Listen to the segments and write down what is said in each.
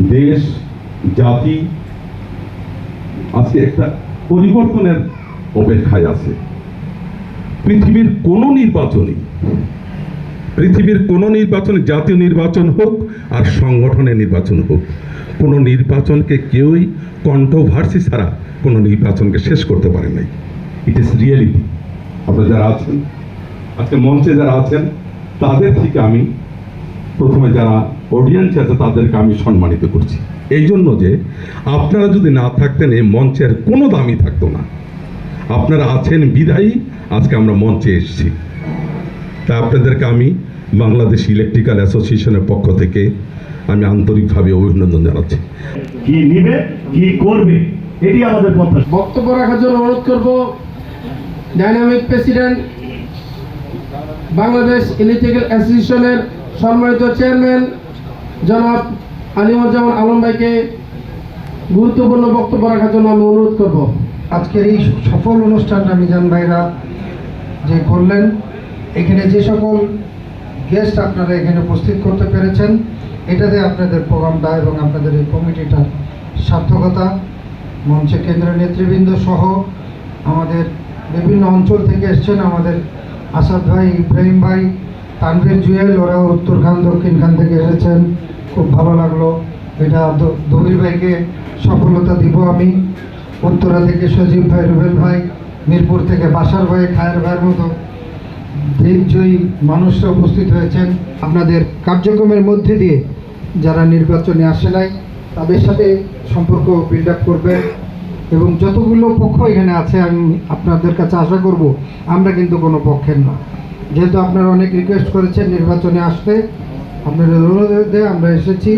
দেশ, জাতি, আজকে একটা পরিবর্তনের অপেক্ষায় আছে। পৃথিবীর কোনো নির্বাচনই, পৃথিবীর কোনো নির্বাচন জাতীয় নির্বাচন হোক আর সংগঠনের নির্বাচন হোক, কোনো নির্বাচনকে কেউই কন্ট্রোভার্সি ছাড়া কোনো নির্বাচনকে শেষ করতে পারে নাই। ইট ইস রিয়েলিটি আপনারা যারা আছেন, আজকে মঞ্চে যারা আছেন, তাদের থেকে আমি প্রথমে যারা অডিয়েন্স আছে তাদেরকে আমি সম্মানিত করছি। এই জন্য যে আপনারা যদি না থাকতেন এই মঞ্চের কোনো দামই থাকতো না। আপনারা আছেন বিদায়ী আজকে আমরা মঞ্চে এসেছি। তা আপনাদেরকে আমি বাংলাদেশ ইলেকট্রিক্যাল অ্যাসোসিয়েশনের পক্ষ থেকে আমি আন্তরিকভাবে অভিনন্দন জানাচ্ছি। কি নিবে কি করবে এটি আমাদের প্রত্যাশা বক্তব্য রাখার জন্য অনুরোধ করব ডাইনামিক প্রেসিডেন্ট বাংলাদেশ ইলেকট্রিক্যাল অ্যাসোসিয়েশনের সম্মানিত চেয়ারম্যান জনাব আলিমুজ্জামান আলম ভাইকে গুরুত্বপূর্ণ বক্তব্য রাখার জন্য আমি অনুরোধ করব। আজকের এই সফল অনুষ্ঠানটা মিজান ভাইরা যে করলেন, এখানে যে সকল গেস্ট আপনারা এখানে উপস্থিত করতে পেরেছেন, এটাতে আপনাদের প্রোগ্রামটা এবং আপনাদের এই কমিটিটার সার্থকতা মঞ্চে কেন্দ্রীয় নেতৃবৃন্দ সহ আমাদের বিভিন্ন অঞ্চল থেকে এসছেন আমাদের আসাদ ভাই, ইব্রাহিম ভাই তানভীর জুয়েল ওরা উত্তর খান, দক্ষিণ খান থেকে এসেছেন। খুব ভালো লাগল। এটা দবির ভাইকে সফলতা দিব আমি। উত্তরা থেকে সজীব ভাই, রুবেল ভাই, মিরপুর থেকে বাসার ভাই, খায়ের ভাইয়ের মতো দিগ্জয়ী মানুষরা উপস্থিত হয়েছেন। আপনাদের কার্যক্রমের মধ্যে দিয়ে যারা নির্বাচনে আসে নাই, তাদের সাথে সম্পর্ক বিল্ড আপ করবেন এবং যতগুলো পক্ষ এখানে আছে, আমি আপনাদের কাছে আশা করব, আমরা কিন্তু কোনো পক্ষের না যেহেতু আপনারা অনেক রিকোয়েস্ট করেছেন নির্বাচনে আসতে, আপনাদের অনুরোধে আমরা এসেছি,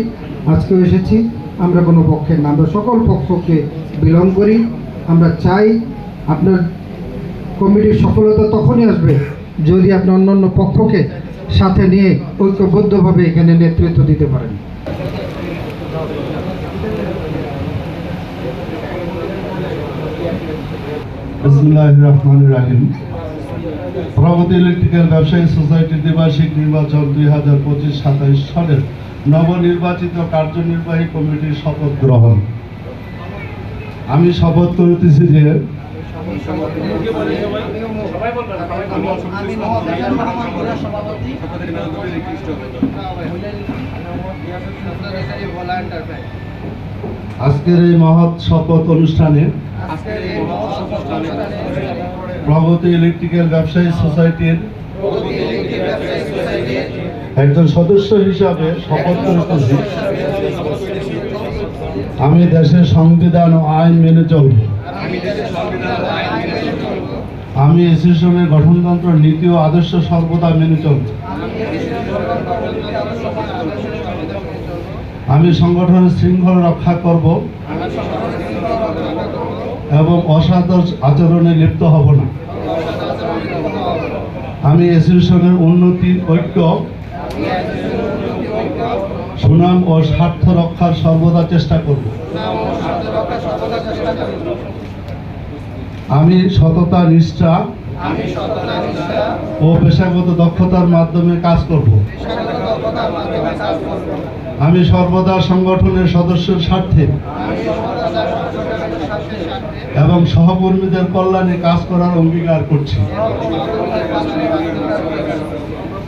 আজকেও এসেছি, আমরা কোনো পক্ষের না, আমরা সকল পক্ষকে বিলং করি, আমরা চাই আপনার কমিটির সফলতা তখনই আসবে যদি আপনি অন্যান্য পক্ষকে সাথে নিয়ে ঐক্যবদ্ধভাবে এখানে নেতৃত্ব দিতে পারেন। রহমান রাহিম। প্রগতি ইলেকট্রিক্যাল ব্যবসায়ী সোসাইটির দ্বিবার্ষিক নির্বাচন দুই হাজার পঁচিশ সাতাইশ সালের নবনির্বাচিত কার্যনির্বাহী কমিটির শপথ গ্রহণ। আমি শপথ করিতেছি যে আজকের এই মহৎ শপথ অনুষ্ঠানে প্রগতি ইলেকট্রিক্যাল ব্যবসায়ী সোসাইটির একজন সদস্য হিসাবে শপথ করিতেছি আমি দেশের সংবিধান ও আইন মেনে চলব। আমি অ্যাসোসিয়েশনের গঠনতন্ত্র নীতি ও আদর্শ সর্বদা মেনে চলব। আমি সংগঠনের শৃঙ্খলা রক্ষা করব। এবং অসাদর আচরণে লিপ্ত হব না। আমি অ্যাসোসিয়েশনের উন্নতি, ঐক্য, সুনাম ও স্বার্থ রক্ষার সর্বদা চেষ্টা করব। আমি সততা, নিষ্ঠা ও পেশাগত দক্ষতার মাধ্যমে কাজ করব। আমি সর্বদা সংগঠনের সদস্যের স্বার্থে এবং সহকর্মীদের কল্যাণে কাজ করার অঙ্গীকার করছি।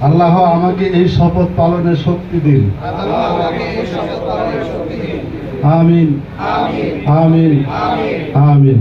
আল্লাহ আমাকে এই শপথ পালনের শক্তি দিন। আমিন। আমিন। আমিন।